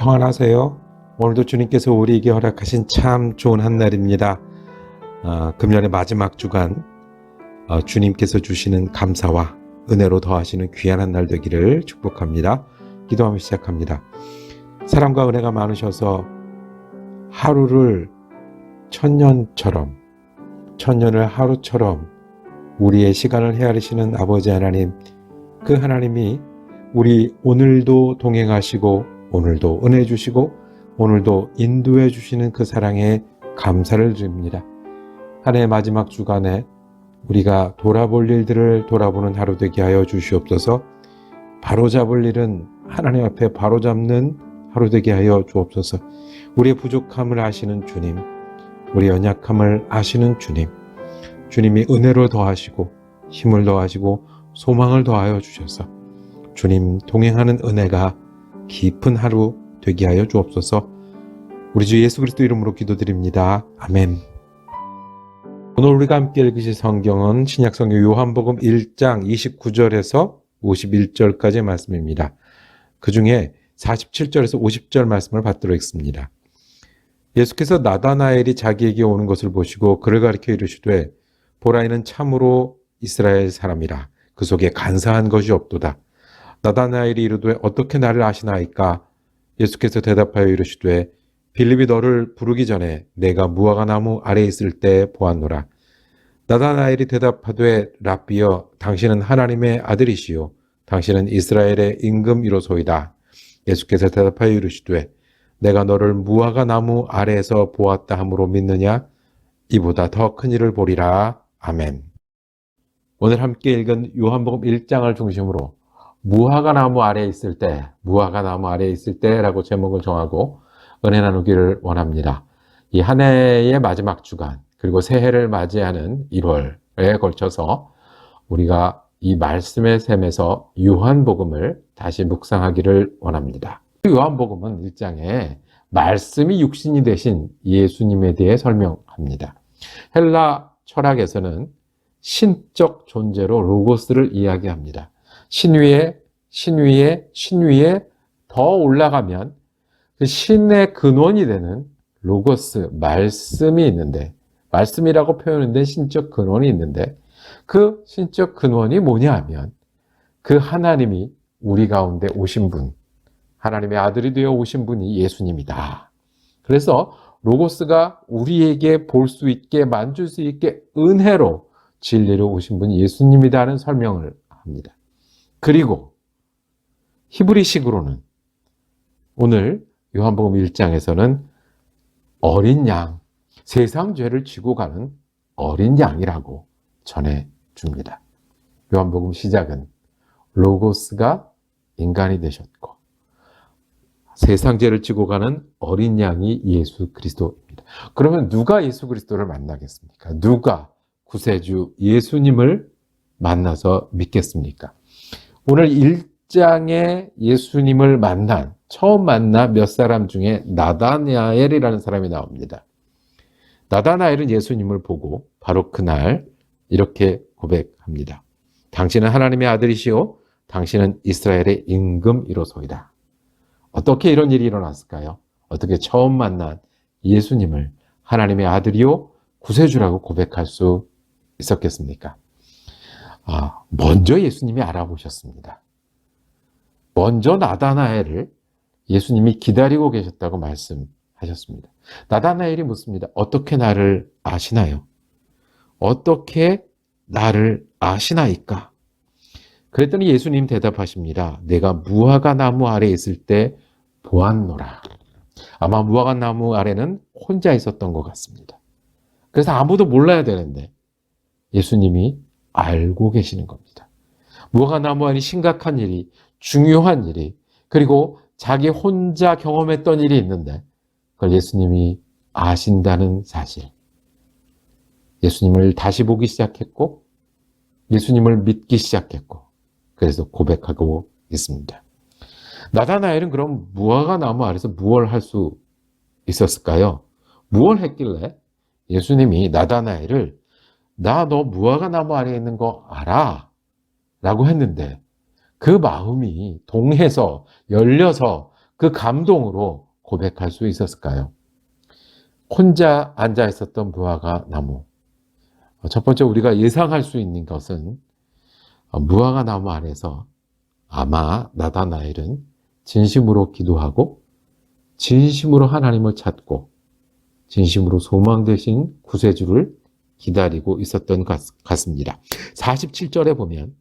평안하세요. 오늘도 주님께서 우리에게 허락하신 참 좋은 한 날입니다. 아, 금년의 마지막 주간 어, 주님께서 주시는 감사와 은혜로 더하시는 귀한 한 날 되기를 축복합니다. 기도하며 시작합니다. 사랑과 은혜가 많으셔서 하루를 천년처럼 천년을 하루처럼 우리의 시간을 헤아리시는 아버지 하나님 그 하나님이 우리 오늘도 동행하시고 오늘도 은혜 주시고 오늘도 인도해 주시는 그 사랑에 감사를 드립니다. 한 해의 마지막 주간에 우리가 돌아볼 일들을 돌아보는 하루 되게 하여 주시옵소서. 바로잡을 일은 하나님 앞에 바로잡는 하루 되게 하여 주옵소서. 우리의 부족함을 아시는 주님, 우리 연약함을 아시는 주님, 주님이 은혜로 더하시고 힘을 더하시고 소망을 더하여 주셔서 주님 동행하는 은혜가 깊은 하루 되게 하여 주옵소서. 우리 주 예수 그리스도 이름으로 기도드립니다. 아멘. 오늘 우리가 함께 읽으실 성경은 신약성경 요한복음 1장 29절에서 51절까지의 말씀입니다. 그 중에 47절에서 50절 말씀을 받도록 하겠습니다. 예수께서 나다나엘이 자기에게 오는 것을 보시고 그를 가리켜 이르시되 보라 이는 참으로 이스라엘 사람이라 그 속에 간사한 것이 없도다. 나다나엘이 이르되 어떻게 나를 아시나이까? 예수께서 대답하여 이르시되 빌립이 너를 부르기 전에 내가 무화과 나무 아래 있을 때 보았노라. 나다나엘이 대답하되 랍비여 당신은 하나님의 아들이시요 당신은 이스라엘의 임금이로소이다. 예수께서 대답하여 이르시되 내가 너를 무화과 나무 아래에서 보았다 함으로 믿느냐? 이보다 더 큰 일을 보리라. 아멘. 오늘 함께 읽은 요한복음 1장을 중심으로 무화과 나무 아래에 있을 때, 무화과 나무 아래에 있을 때라고 제목을 정하고 은혜 나누기를 원합니다. 이 한 해의 마지막 주간, 그리고 새해를 맞이하는 1월에 걸쳐서 우리가 이 말씀의 셈에서 요한복음을 다시 묵상하기를 원합니다. 요한복음은 1장에 말씀이 육신이 되신 예수님에 대해 설명합니다. 헬라 철학에서는 신적 존재로 로고스를 이야기합니다. 신위에, 신위에, 신위에 더 올라가면 그 신의 근원이 되는 로고스, 말씀이 있는데, 말씀이라고 표현된 신적 근원이 있는데, 그 신적 근원이 뭐냐 하면, 그 하나님이 우리 가운데 오신 분, 하나님의 아들이 되어 오신 분이 예수님이다. 그래서 로고스가 우리에게 볼 수 있게, 만질 수 있게 은혜로 진리로 오신 분이 예수님이다는 설명을 합니다. 그리고 히브리식으로는 오늘 요한복음 1장에서는 어린 양, 세상 죄를 지고 가는 어린 양이라고 전해 줍니다. 요한복음 시작은 로고스가 인간이 되셨고 세상 죄를 지고 가는 어린 양이 예수 그리스도입니다. 그러면 누가 예수 그리스도를 만나겠습니까? 누가 구세주 예수님을 만나서 믿겠습니까? 오늘 1장에 예수님을 만난 처음 만나 몇 사람 중에 나다나엘이라는 사람이 나옵니다. 나다나엘은 예수님을 보고 바로 그날 이렇게 고백합니다. 당신은 하나님의 아들이시오. 당신은 이스라엘의 임금이로소이다. 어떻게 이런 일이 일어났을까요? 어떻게 처음 만난 예수님을 하나님의 아들이요 구세주라고 고백할 수 있었겠습니까? 아, 먼저 예수님이 알아보셨습니다. 먼저 나다나엘을 예수님이 기다리고 계셨다고 말씀하셨습니다. 나다나엘이 묻습니다. 어떻게 나를 아시나요? 어떻게 나를 아시나이까? 그랬더니 예수님 대답하십니다. 내가 무화과 나무 아래 있을 때 보았노라. 아마 무화과 나무 아래는 혼자 있었던 것 같습니다. 그래서 아무도 몰라야 되는데 예수님이 알고 계시는 겁니다. 무화과 나무 안이 심각한 일이, 중요한 일이, 그리고 자기 혼자 경험했던 일이 있는데 그걸 예수님이 아신다는 사실. 예수님을 다시 보기 시작했고 예수님을 믿기 시작했고 그래서 고백하고 있습니다. 나다나엘은 그럼 무화과 나무 아래서 무엇을 할수 있었을까요? 무엇을 했길래 예수님이 나다나엘을 나 너 무화과 나무 아래에 있는 거 알아? 라고 했는데 그 마음이 동해서 열려서 그 감동으로 고백할 수 있었을까요? 혼자 앉아 있었던 무화과 나무. 어, 첫 번째 우리가 예상할 수 있는 것은 어, 무화과 나무 안에서 아마 나다나엘은 진심으로 기도하고 진심으로 하나님을 찾고 진심으로 소망 되신 구세주를 기다리고 있었던 것 같습니다. 47절에 보면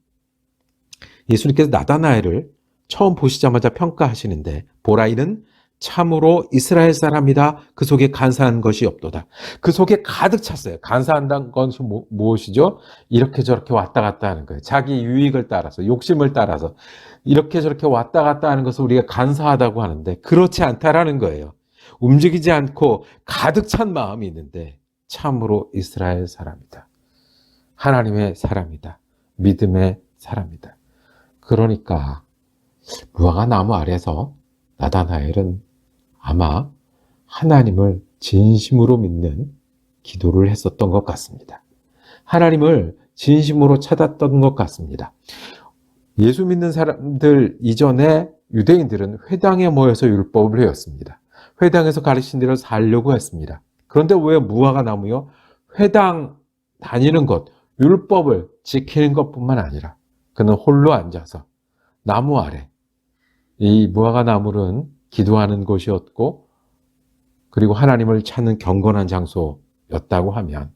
예수님께서 나다나엘을 처음 보시자마자 평가하시는데 보라 이는 참으로 이스라엘 사람이다. 그 속에 간사한 것이 없도다. 그 속에 가득 찼어요. 간사한다는 것이 뭐- 무엇이죠? 이렇게 저렇게 왔다 갔다 하는 거예요. 자기 유익을 따라서, 욕심을 따라서 이렇게 저렇게 왔다 갔다 하는 것을 우리가 간사하다고 하는데 그렇지 않다라는 거예요. 움직이지 않고 가득 찬 마음이 있는데 참으로 이스라엘 사람이다. 하나님의 사람이다. 믿음의 사람이다. 그러니까 무화과 나무 아래서 나다나엘은 아마 하나님을 진심으로 믿는 기도를 했었던 것 같습니다. 하나님을 진심으로 찾았던 것 같습니다. 예수 믿는 사람들 이전에 유대인들은 회당에 모여서 율법을 배웠습니다. 회당에서 가르친 대로 살려고 했습니다. 그런데 왜 무화과 나무요? 회당 다니는 것, 율법을 지키는 것뿐만 아니라 그는 홀로 앉아서 나무 아래 이 무화과 나무는 기도하는 곳이었고 그리고 하나님을 찾는 경건한 장소였다고 하면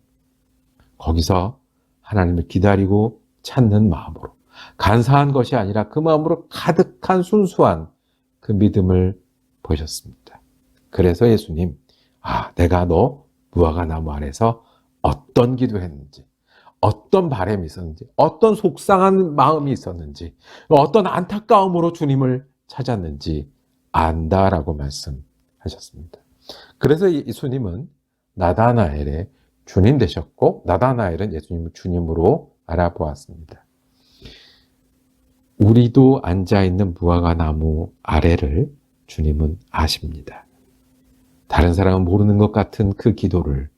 거기서 하나님을 기다리고 찾는 마음으로 간사한 것이 아니라 그 마음으로 가득한 순수한 그 믿음을 보셨습니다. 그래서 예수님, 아, 내가 너 무화과 나무 아래서 어떤 기도했는지, 어떤 바람이 있었는지, 어떤 속상한 마음이 있었는지, 어떤 안타까움으로 주님을 찾았는지 안다라고 말씀하셨습니다. 그래서 예수님은 나다나엘의 주님 되셨고 나다나엘은 예수님을 주님으로 알아보았습니다. 우리도 앉아 있는 무화과 나무 아래를 주님은 아십니다. 다른 사람은 모르는 것 같은 그 기도를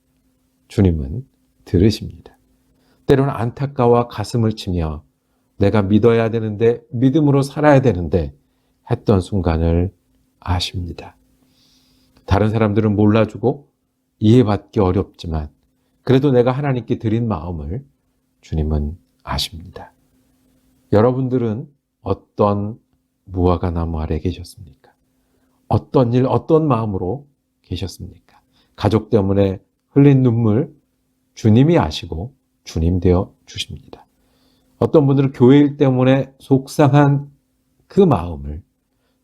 주님은 들으십니다. 때로는 안타까워 가슴을 치며 내가 믿어야 되는데 믿음으로 살아야 되는데 했던 순간을 아십니다. 다른 사람들은 몰라주고 이해받기 어렵지만 그래도 내가 하나님께 드린 마음을 주님은 아십니다. 여러분들은 어떤 무화과 나무 아래 계셨습니까? 어떤 일, 어떤 마음으로 계셨습니까? 가족 때문에 흘린 눈물 주님이 아시고 주님 되어 주십니다. 어떤 분들은 교회 일 때문에 속상한 그 마음을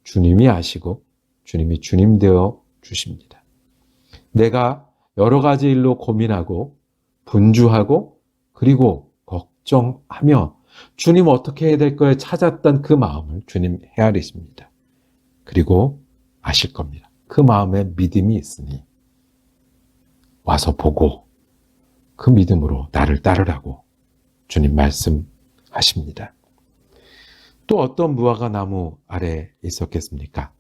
주님이 아시고 주님이 주님 되어 주십니다. 내가 여러 가지 일로 고민하고 분주하고 그리고 걱정하며 주님 어떻게 해야 될 거에 찾았던 그 마음을 주님 헤아리십니다. 그리고 아실 겁니다. 그 마음에 믿음이 있으니 와서 보고 그 믿음으로 나를 따르라고 주님 말씀하십니다. 또 어떤 무화과 나무 아래 있었겠습니까?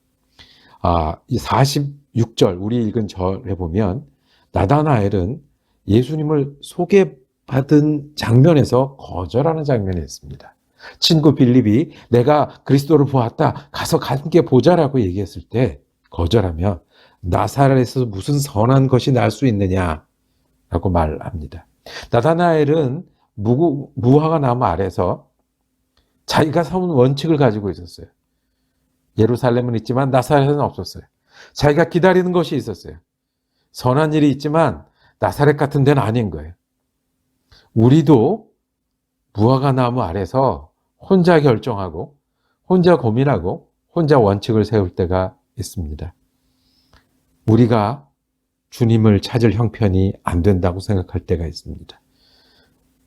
아, 이 46절, 우리 읽은 절에 보면, 나다나엘은 예수님을 소개받은 장면에서 거절하는 장면이 있습니다. 친구 빌립이 내가 그리스도를 보았다. 가서 함께 보자라고 얘기했을 때 거절하며 나사렛에서 무슨 선한 것이 날 수 있느냐? 라고 말합니다. 나다나엘은 무, 무화과 나무 아래서 자기가 세운 원칙을 가지고 있었어요. 예루살렘은 있지만 나사렛은 없었어요. 자기가 기다리는 것이 있었어요. 선한 일이 있지만 나사렛 같은 데는 아닌 거예요. 우리도 무화과 나무 아래서 혼자 결정하고 혼자 고민하고 혼자 원칙을 세울 때가 있습니다. 우리가 주님을 찾을 형편이 안 된다고 생각할 때가 있습니다.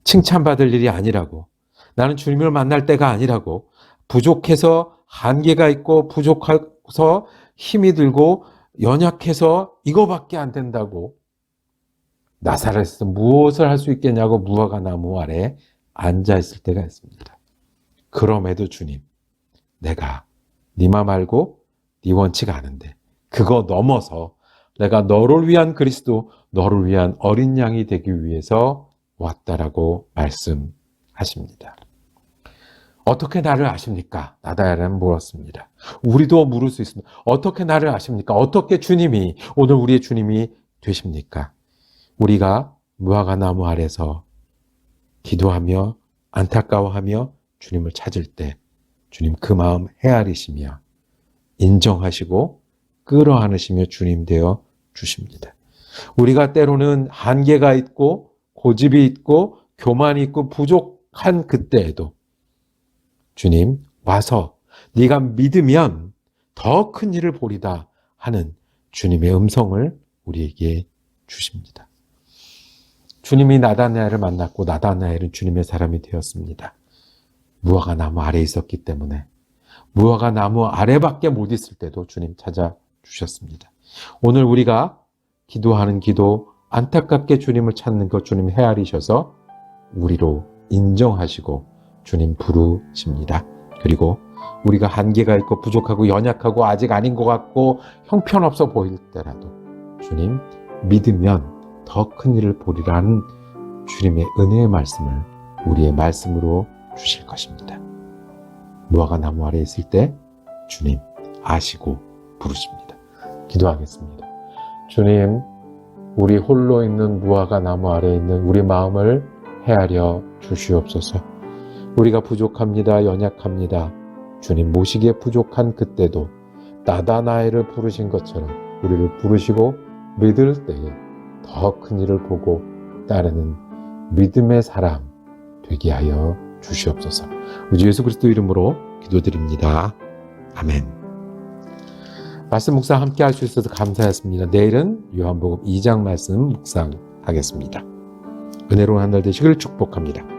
칭찬받을 일이 아니라고 나는 주님을 만날 때가 아니라고 부족해서 한계가 있고 부족해서 힘이 들고 연약해서 이거밖에 안 된다고 나사렛에서 무엇을 할 수 있겠냐고 무화과 나무 아래 앉아 있을 때가 있습니다. 그럼에도 주님, 내가 니마 말고 네 원칙 아는데 그거 넘어서 내가 너를 위한 그리스도, 너를 위한 어린 양이 되기 위해서 왔다라고 말씀하십니다. 어떻게 나를 아십니까? 나다야는 물었습니다. 우리도 물을 수 있습니다. 어떻게 나를 아십니까? 어떻게 주님이 오늘 우리의 주님이 되십니까? 우리가 무화과 나무 아래서 기도하며 안타까워하며 주님을 찾을 때 주님 그 마음 헤아리시며 인정하시고 끌어안으시며 주님 되어 주십니다. 우리가 때로는 한계가 있고 고집이 있고 교만이 있고 부족한 그때에도 주님 와서 네가 믿으면 더 큰 일을 보리다 하는 주님의 음성을 우리에게 주십니다. 주님이 나다나엘을 만났고 나다나엘은 주님의 사람이 되었습니다. 무화과 나무 아래 있었기 때문에 무화과 나무 아래밖에 못 있을 때도 주님 찾아 주셨습니다. 오늘 우리가 기도하는 기도 안타깝게 주님을 찾는 것 주님 헤아리셔서 우리로 인정하시고 주님 부르십니다. 그리고 우리가 한계가 있고 부족하고 연약하고 아직 아닌 것 같고 형편없어 보일 때라도 주님 믿으면 더 큰 일을 보리라는 주님의 은혜의 말씀을 우리의 말씀으로 주실 것입니다. 무화과 나무 아래 있을 때 주님 아시고 부르십니다. 기도하겠습니다. 주님, 우리 홀로 있는 무화과 나무 아래 있는 우리 마음을 헤아려 주시옵소서. 우리가 부족합니다. 연약합니다. 주님 모시기에 부족한 그때도 나다나엘을 부르신 것처럼 우리를 부르시고 믿을 때에 더 큰 일을 보고 따르는 믿음의 사람 되게 하여 주시옵소서. 우리 예수 그리스도 이름으로 기도드립니다. 아멘. 말씀 묵상 함께 할 수 있어서 감사했습니다. 내일은 요한복음 2장 말씀 묵상하겠습니다. 은혜로운 한 날 되시길 축복합니다.